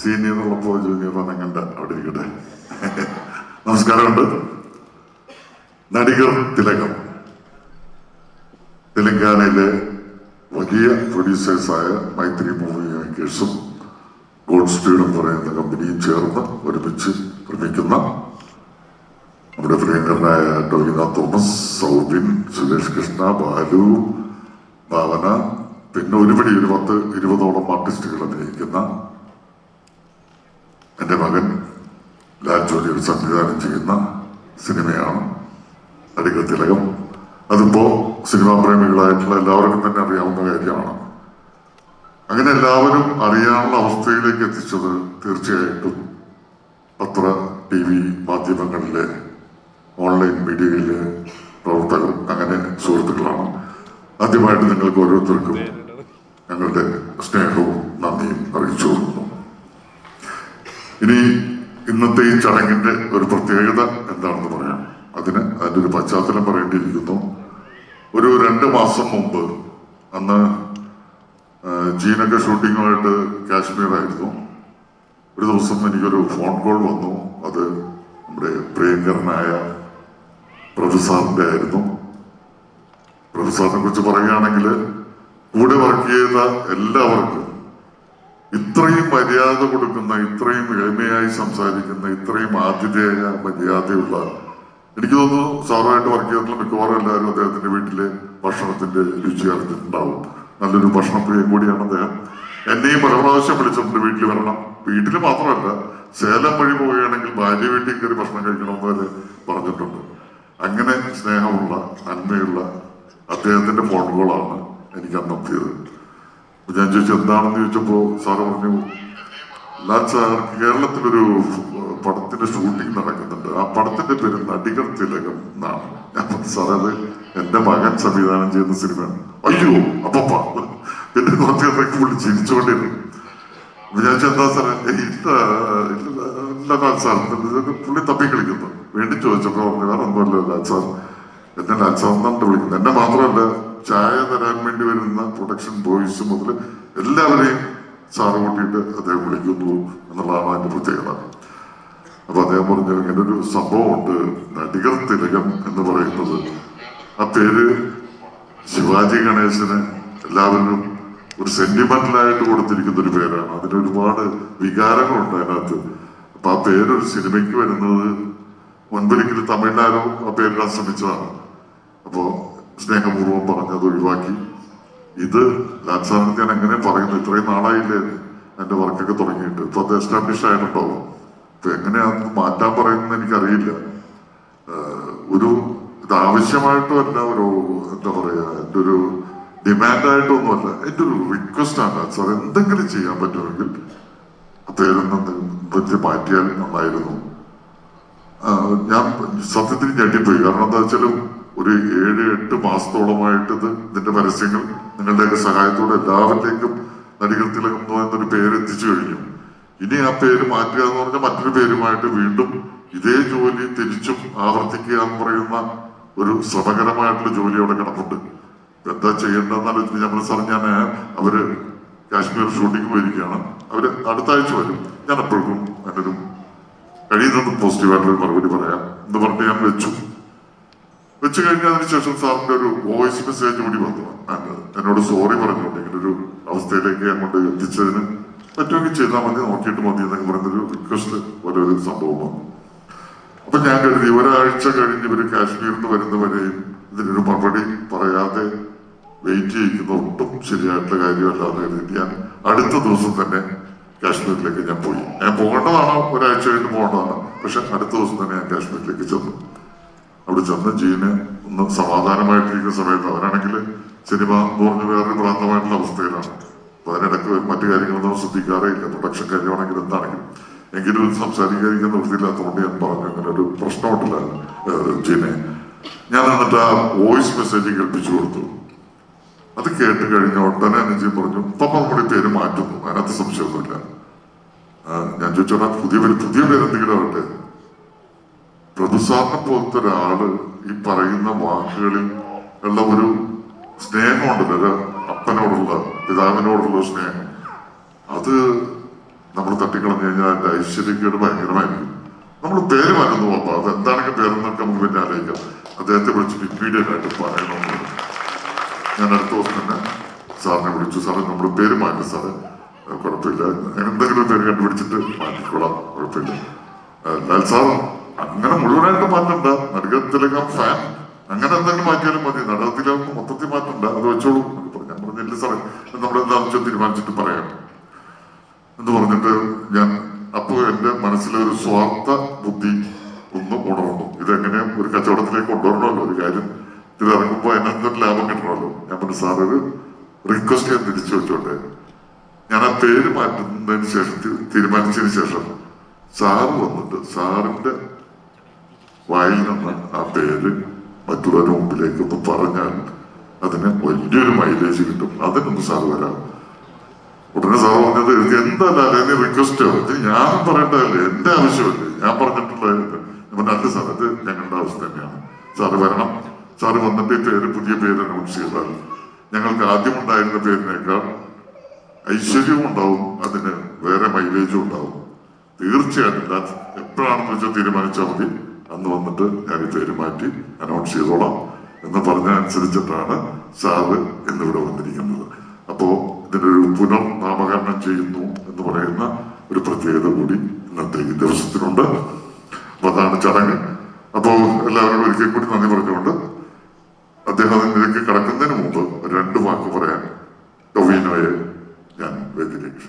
Senior ഉള്ളപ്പോ junior അനങ്ങണ്ട അവിടെ ഇരിക്കട്ടെ. നമസ്കാരമുണ്ട്. നടികർ തിലകം. തെലങ്കാനയിലെ വലിയ പ്രൊഡ്യൂസേഴ്സായ മൈത്രി മൂവി മേക്കേഴ്സും ഗോഡ് സ്പീഡും പറയുന്ന കമ്പനിയും ചേർന്ന് ഒരുമിച്ച് നിർമ്മിക്കുന്ന നമ്മുടെ പ്രിയങ്കരനായ ടോവിന തോമസ് സൗബിൻ സുരേഷ് കൃഷ്ണ ബാലു ഭാവന പിന്നെ ഒരുപടി ഒരു പത്ത് ഇരുപതോളം ആർട്ടിസ്റ്റുകൾ അഭിനയിക്കുന്ന എന്റെ മകൻ ലാൽ ജോലിയിൽ സംവിധാനം ചെയ്യുന്ന സിനിമയാണ് അരിക തിലകം. അതിപ്പോ സിനിമാ പ്രേമികളായിട്ടുള്ള എല്ലാവർക്കും തന്നെ അറിയാവുന്ന കാര്യമാണ്. അങ്ങനെ എല്ലാവരും അറിയാനുള്ള അവസ്ഥയിലേക്ക് എത്തിച്ചത് തീർച്ചയായിട്ടും പത്ര ടി വി മാധ്യമങ്ങളിലെ ഓൺലൈൻ മീഡിയയിലെ പ്രവർത്തകർ അങ്ങനെ സുഹൃത്തുക്കളാണ്. ആദ്യമായിട്ട് നിങ്ങൾക്ക് ഓരോരുത്തർക്കും ഞങ്ങളുടെ സ്നേഹവും നന്ദിയും അറിയിച്ചു. കൊടുക്കുന്നു ഇനി ഇന്നത്തെ ഈ ചടങ്ങിന്റെ ഒരു പ്രത്യേകത എന്താണെന്ന് പറയാം. അതിന് അതിന്റെ ഒരു പശ്ചാത്തലം പറയേണ്ടിയിരിക്കുന്നു. ഒരു രണ്ട് മാസം മുമ്പ് അന്ന് ജീനൊക്കെ ഷൂട്ടിങ്ങുമായിട്ട് കാശ്മീറായിരുന്നു ഒരു ദിവസം എനിക്കൊരു ഫോൺ കോൾ വന്നു. അത് നമ്മുടെ പ്രിയങ്കരനായ പ്രൊഫസറിന്റെ ആയിരുന്നു. പ്രൊഫസറിനെ കുറിച്ച് പറയുകയാണെങ്കിൽ കൂടെ വർക്ക് ചെയ്ത എല്ലാവർക്കും ഇത്രയും മര്യാദ കൊടുക്കുന്ന ഇത്രയും എളിമയായി സംസാരിക്കുന്ന ഇത്രയും ആതിഥേയ മര്യാദയുള്ള എനിക്ക് തോന്നുന്നു സാറുമായിട്ട് വർക്ക് ചെയ്തിട്ടുള്ള മിക്കവാറും എല്ലാവരും അദ്ദേഹത്തിന്റെ വീട്ടിലെ ഭക്ഷണത്തിന്റെ രുചി അറിഞ്ഞിട്ടുണ്ടാവും. നല്ലൊരു ഭക്ഷണപ്രിയം കൂടിയാണ് അദ്ദേഹം. എന്നെയും പല പ്രാവശ്യം വിളിച്ചിട്ടുണ്ട് വീട്ടിൽ വരണം. വീട്ടിൽ മാത്രമല്ല സേലം വഴി പോവുകയാണെങ്കിൽ ഭാര്യ വീട്ടിൽ കയറി ഭക്ഷണം കഴിക്കണമെന്ന് വരെ പറഞ്ഞിട്ടുണ്ട്. അങ്ങനെ സ്നേഹമുള്ള നന്മയുള്ള അദ്ദേഹത്തിന്റെ ഫോൺ കോളാണ് എനിക്ക് അന്ന് എത്തിയത്. അപ്പൊ ഞാൻ ചോദിച്ചു എന്താണെന്ന് ചോദിച്ചപ്പോ സാറ് പറഞ്ഞു ലാൽ സാർ കേരളത്തിലൊരു പടത്തിന്റെ ഷൂട്ടിംഗ് നടക്കുന്നുണ്ട്. ആ പടത്തിന്റെ പേര് നടികർ തിലകം എന്നാണ്. ഞാൻ സാർ അത് എന്റെ മകൻ സംവിധാനം ചെയ്യുന്ന സിനിമയാണ്. അയ്യോ അപ്പ എന്റെ കുറച്ച് നേരത്തേക്ക് പുള്ളി ചിരിച്ചുകൊണ്ടിരുന്നു വിചാരിച്ചു എന്താ "ഏയ് ഇല്ല ലാൽ സാർ. പുള്ളി തപ്പി കളിക്കുന്നു. വേണ്ടി ചോദിച്ചപ്പോ പറഞ്ഞു വേറെ ഒന്നുമല്ല ലാൽ സാർ. എന്നെ ലാൽ സാർ എന്നാണ് വിളിക്കുന്നത്. എന്നെ മാത്രമല്ല ചായ തരാൻ വേണ്ടി വരുന്ന പ്രൊഡക്ഷൻ ബോയ്സ് മുതൽ എല്ലാവരെയും സാറ് കൂട്ടിയിട്ട് അദ്ദേഹം വിളിക്കുന്നു എന്നുള്ളതാണ് അതിന്റെ പ്രത്യേകത. അപ്പൊ അദ്ദേഹം പറഞ്ഞു ഇങ്ങനെ ഒരു സംഭവമുണ്ട്. നടികർ തിലകം എന്ന് പറയുന്നത്. ആ പേര് ശിവാജി ഗണേശന് എല്ലാവരും ഒരു സെന്റിമെന്റലായിട്ട് കൊടുത്തിരിക്കുന്ന ഒരു പേരാണ്. അതിന് ഒരുപാട് വികാരങ്ങളുണ്ട് അതിനകത്ത്. അപ്പൊ ആ പേരൊരു സിനിമയ്ക്ക് വരുന്നത് മുൻപൊരിക്കലും തമിഴ്നാടും ആ പേരിടാൻ ശ്രമിച്ചതാണ്. അപ്പോ സ്നേഹപൂർവം പറഞ്ഞത് ഒഴിവാക്കി ഇത് ലാൻസാറിന് ഞാൻ എങ്ങനെ പറയുന്നു. ഇത്രയും നാളായില്ലേ എന്റെ വർക്കൊക്കെ തുടങ്ങിയിട്ട്. ഇപ്പൊ അത് എസ്റ്റാബ്ലിഷ് ആയിട്ടുണ്ടാവും ഇപ്പൊ എങ്ങനെയാന്ന് മാറ്റാൻ പറയുന്നത് എനിക്കറിയില്ല. ഒരു ഇത് ആവശ്യമായിട്ടുമല്ല ഒരു എന്താ പറയാ എന്റെ ഒരു ഡിമാൻഡായിട്ടൊന്നുമല്ല. എന്റെ ഒരു റിക്വസ്റ്റ് ആണ്. സാർ എന്തെങ്കിലും ചെയ്യാൻ പറ്റുമെങ്കിൽ അദ്ദേഹം നിർത്തി മാറ്റിയാൽ നന്നായിരുന്നു. ഞാൻ സത്യത്തിൽ ഞെട്ടിപ്പോയി. കാരണം എന്താ വെച്ചാലും ഒരു ഏഴ് എട്ട് മാസത്തോളമായിട്ട് ഇത് ഇതിന്റെ പരസ്യങ്ങൾ നിങ്ങളുടെയൊക്കെ സഹായത്തോടെ എല്ലാവരിലേക്കും നടികൾ തിലകം എന്നൊരു പേര് എത്തിച്ചു കഴിഞ്ഞു. ഇനി ആ പേര് മാറ്റുക എന്ന് പറഞ്ഞാൽ മറ്റൊരു പേരുമായിട്ട് വീണ്ടും ഇതേ ജോലി തിരിച്ചും ആവർത്തിക്കുക എന്ന് പറയുന്ന ഒരു ശ്രമകരമായിട്ടുള്ള ജോലി അവിടെ കിടപ്പുണ്ട്. എന്താ ചെയ്യേണ്ടതെന്ന് ആലോചിച്ച് നമ്മൾ സാർ ഞാൻ അവർ കാശ്മീർ ഷൂട്ടിംഗ് പോയിരിക്കുകയാണ്. അവർ അടുത്ത ആഴ്ച വരും. ഞാൻ എപ്പോഴും അതിനൊരു കഴിയുന്നതും പോസിറ്റീവായിട്ടുള്ള മറുപടി പറയാം എന്ന് പറഞ്ഞിട്ട് ഞാൻ വെച്ചു. വെച്ച് കഴിഞ്ഞതിന് ശേഷം സാറിന്റെ ഒരു വോയിസ് മെസ്സേജ് കൂടി വന്നു. and എന്നോട് സോറി പറഞ്ഞുകൊണ്ട് ഇങ്ങനെ ഒരു അവസ്ഥയിലേക്ക് അങ്ങോട്ട് എത്തിച്ചതിന് പറ്റുമെങ്കിൽ ചെയ്താൽ മതി നോക്കിയിട്ട് മതി എന്നൊക്കെ പറയുന്നൊരു റിക്വസ്റ്റ് ഒരു സംഭവം വന്നു. അപ്പൊ ഞാൻ കരുതി ഒരാഴ്ച കഴിഞ്ഞ് ഇവർ കാശ്മീരിൽ നിന്ന് വരുന്നവരെയും ഇതിനൊരു മറുപടി പറയാതെ വെയിറ്റ് ചെയ്യിക്കുന്ന ഒട്ടും ശരിയായിട്ടുള്ള കാര്യമല്ലാതെ കരുതി ഞാൻ അടുത്ത ദിവസം തന്നെ കാശ്മീരിലേക്ക് ഞാൻ പോയി. ഞാൻ പോകേണ്ടതാണ് ഒരാഴ്ച കഴിഞ്ഞ് പോകേണ്ടതാണ്. പക്ഷെ അടുത്ത ദിവസം തന്നെ ഞാൻ കാശ്മീരിലേക്ക് ചെന്നു. അവിടെ ചെന്ന് ജീന് ഒന്ന് സമാധാനമായിട്ടിരിക്കുന്ന സമയത്ത് അവരാണെങ്കിൽ സിനിമ എന്ന് പറഞ്ഞ് വേറൊരു പ്രാന്തമായിട്ടുള്ള അവസ്ഥയിലാണ്. അപ്പൊ അതിനിടയ്ക്ക് മറ്റു കാര്യങ്ങളൊന്നും ശ്രദ്ധിക്കാറേ ഇല്ല. പ്രൊഡക്ഷൻ കാര്യമാണെങ്കിലും എന്താണെങ്കിലും എങ്കിലും സംസാരിക്കാതിരിക്കുന്ന വൃത്തിയില്ലാത്തതുകൊണ്ട് ഞാൻ പറഞ്ഞു അങ്ങനെ ഒരു പ്രശ്നമുണ്ടല്ല ജീനെ. ഞാൻ എന്നിട്ട് ആ വോയിസ് മെസ്സേജ് കേൾപ്പിച്ചു കൊടുത്തു. അത് കേട്ട് കഴിഞ്ഞ ഉടനെ അനുജി പറഞ്ഞു പപ്പ നമ്മുടെ പേര് മാറ്റുന്നു അതിനകത്ത് സംശയമൊന്നുമില്ല. ഞാൻ ചോദിച്ചോടാ പുതിയ പേര് പുതിയ പേര് എന്തെങ്കിലും ആവട്ടെ? പ്രഭുസാറിനെ പോലത്തെ ഒരാൾ ഈ പറയുന്ന വാക്കുകളിൽ ഉള്ള ഒരു സ്നേഹമുണ്ടല്ലോ ഒരു അപ്പനോടുള്ള പിതാവിനോടുള്ള സ്നേഹം. അത് നമ്മൾ തട്ടിക്കളഞ്ഞു കഴിഞ്ഞാൽ അതിന്റെ ഐശ്വര്യക്കേട് ഭയങ്കരമായിരിക്കും. നമ്മൾ പേര് മാറ്റുന്നു അപ്പൊ അത് എന്താണെങ്കിൽ പേരെന്നൊക്കെ നമുക്ക് പിന്നെ ആലോചിക്കാം. അദ്ദേഹത്തെ വിളിച്ച് ആയിട്ട് പറയണമെന്ന്. ഞാൻ അടുത്ത ദിവസം തന്നെ സാറിനെ വിളിച്ചു. സാറേ നമ്മൾ പേര് മാറ്റി സാറേ. കുഴപ്പമില്ല. എന്തെങ്കിലും പേര് കണ്ടുപിടിച്ചിട്ട് മാറ്റിക്കൊള്ളാം കുഴപ്പമില്ല. ലാൽ സാർ അങ്ങനെ മുഴുവനായിട്ട് മാറ്റണ്ട. നടുക്കത്തിലേക്കാം ഫാൻ അങ്ങനെ എന്തെങ്കിലും മാറ്റിയാലും മതി. നടകത്തിലേക്ക് മൊത്തത്തിൽ മാറ്റണ്ട. അത് വെച്ചോളൂ. ഞാൻ പറഞ്ഞില്ല സാറേ. നമ്മൾ എന്താണെന്ന് വെച്ചാൽ തീരുമാനിച്ചിട്ട് പറയാം. എന്ന് പറഞ്ഞിട്ട് ഞാൻ അപ്പോൾ എന്റെ മനസ്സിലെ ഒരു സ്വാർത്ഥ ബുദ്ധി ഒന്ന് ഉണർന്നു. ഇതെങ്ങനെ ഒരു കച്ചവടത്തിലേക്ക് കൊണ്ടുവരണമല്ലോ ഒരു കാര്യം? ഇത് ഇറങ്ങുമ്പോൾ അതിനെന്തൊരു ലാഭം കിട്ടണമല്ലോ? ഞാൻ പറഞ്ഞു സാർ ഒരു റിക്വസ്റ്റ് ഞാൻ തിരിച്ചു വെച്ചോട്ടെ. ഞാൻ ആ പേര് മാറ്റുന്നതിന് ശേഷം തീരുമാനിച്ചതിന് ശേഷം സാറ് വന്നിട്ട് സാറിന്റെ വായിൽ നിന്ന് ആ പേര് മറ്റുള്ളവരുടെ മുമ്പിലേക്ക് ഒന്ന് പറഞ്ഞാൽ അതിന് വലിയൊരു മൈലേജ് കിട്ടും. അതിനൊന്ന് സാർ വരാം. ഉടനെ സാർ പറഞ്ഞത് ഇത് എന്തല്ല റിക്വസ്റ്റ് ഇത് ഞാൻ പറയേണ്ടതല്ലേ? എന്റെ ആവശ്യമല്ലേ? ഞാൻ പറഞ്ഞിട്ടുള്ളത് നല്ല സാർ അത് ഞങ്ങളുടെ അവസ്ഥ തന്നെയാണ്. സാറ് വരണം. സാറ് വന്നിട്ട് പേര് പുതിയ പേര് അനൗൺസ് ചെയ്താൽ ഞങ്ങൾക്ക് ആദ്യം ഉണ്ടായിരുന്ന പേരിനേക്കാൾ ഐശ്വര്യവും ഉണ്ടാവും. അതിന് വേറെ മൈലേജും ഉണ്ടാവും. തീർച്ചയായിട്ടും. എപ്പോഴാണെന്ന് വെച്ചാൽ തീരുമാനിച്ചാൽ മതി. അന്ന് വന്നിട്ട് ഞാൻ ഈ പേര് മാറ്റി അനൗൺസ് ചെയ്തോളാം എന്ന് പറഞ്ഞ അനുസരിച്ചിട്ടാണ് സാറ് എന്നിവിടെ വന്നിരിക്കുന്നത്. അപ്പോ ഒരു പുനർനാമകരണം ചെയ്യുന്നു എന്ന് പറയുന്ന ഒരു പ്രത്യേകത കൂടി ഇന്നത്തെ ഈ ദിവസത്തിനുണ്ട്. അപ്പൊ അതാണ് ചടങ്ങ്. അപ്പോ എല്ലാവരോടും ഒരിക്കൽ കൂടി നന്ദി പറഞ്ഞുകൊണ്ട് അദ്ദേഹം അതിലേക്ക് കടക്കുന്നതിന് മുമ്പ് രണ്ട് വാക്ക് പറയാൻ ടൊവീനോയെ ഞാൻ വേദിയിലേക്ക്